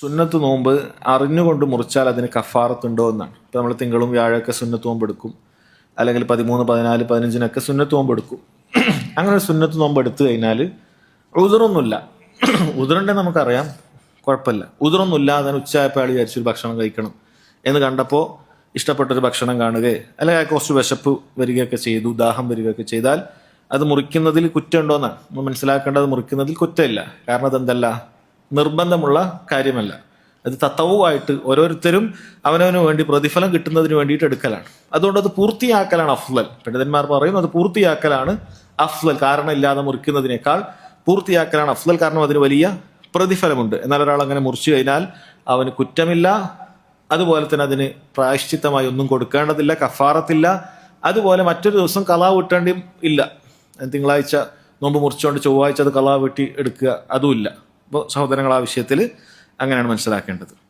സുന്നത്ത് നോമ്പ് അറിഞ്ഞുകൊണ്ട് മുറിച്ചാൽ അതിന് കഫാറത്തുണ്ടോ എന്നാണ്. ഇപ്പോൾ നമ്മൾ തിങ്കളും വ്യാഴമൊക്കെ സുന്നത്ത് നോമ്പ് എടുക്കും. അല്ലെങ്കിൽ പതിമൂന്ന് പതിനാല് പതിനഞ്ചിനൊക്കെ സുന്നത്ത് നോമ്പ് എടുക്കും. അങ്ങനെ ഒരു സുന്നത്ത് നോമ്പ് എടുത്തു കഴിഞ്ഞാൽ ഉതിറൊന്നുമില്ല ഉതിറുണ്ടെന്ന് നമുക്കറിയാം കുഴപ്പമില്ല. ഉതിറൊന്നുമില്ല അതിന് ഉച്ചയായപ്പോൾ അയാൾ വിചാരിച്ചൊരു ഭക്ഷണം കഴിക്കണം എന്ന് കണ്ടപ്പോൾ ഇഷ്ടപ്പെട്ടൊരു ഭക്ഷണം കാണുകയോ അല്ലെങ്കിൽ കുറച്ച് വിശപ്പ് വരികയൊക്കെ ചെയ്തു ദാഹം വരികയൊക്കെ ചെയ്താൽ അത് മുറിക്കുന്നതിൽ കുറ്റമുണ്ടോ എന്നാണ്. നമ്മൾ മനസ്സിലാക്കേണ്ടത് മുറിക്കുന്നതിൽ കുറ്റമില്ല. കാരണം അതെന്തല്ല? നിർബന്ധമുള്ള കാര്യമല്ല. അത് തത്വവുമായിട്ട് ഓരോരുത്തരും അവനവന് വേണ്ടി പ്രതിഫലം കിട്ടുന്നതിന് വേണ്ടിയിട്ട് എടുക്കലാണ്. അതുകൊണ്ട് അത് പൂർത്തിയാക്കലാണ് അഫ്ലൽ പണ്ഡിതന്മാർ പറയുന്നു അത് പൂർത്തിയാക്കലാണ് അഫ്ലൽ കാരണം ഇല്ലാതെ മുറിക്കുന്നതിനേക്കാൾ പൂർത്തിയാക്കലാണ് അഫ്ലൽ കാരണം അതിന് വലിയ പ്രതിഫലമുണ്ട്. എന്നാൽ ഒരാൾ അങ്ങനെ മുറിച്ചു കഴിഞ്ഞാൽ അവന് കുറ്റമില്ല. അതുപോലെ തന്നെ അതിന് പ്രായശ്ചിത്തമായി ഒന്നും കൊടുക്കേണ്ടതില്ല കഫാറത്തില്ല. അതുപോലെ മറ്റൊരു ദിവസം കലാ വിട്ടേണ്ടിയും ഇല്ല. തിങ്കളാഴ്ച നോമ്പ് മുറിച്ചുകൊണ്ട് ചൊവ്വാഴ്ച അത് കലാ വെട്ടി എടുക്കുക അതുമില്ല അപ്പോൾ സഹോദരങ്ങൾ ആ വിഷയത്തിൽ അങ്ങനെയാണ് മനസ്സിലാക്കേണ്ടത്.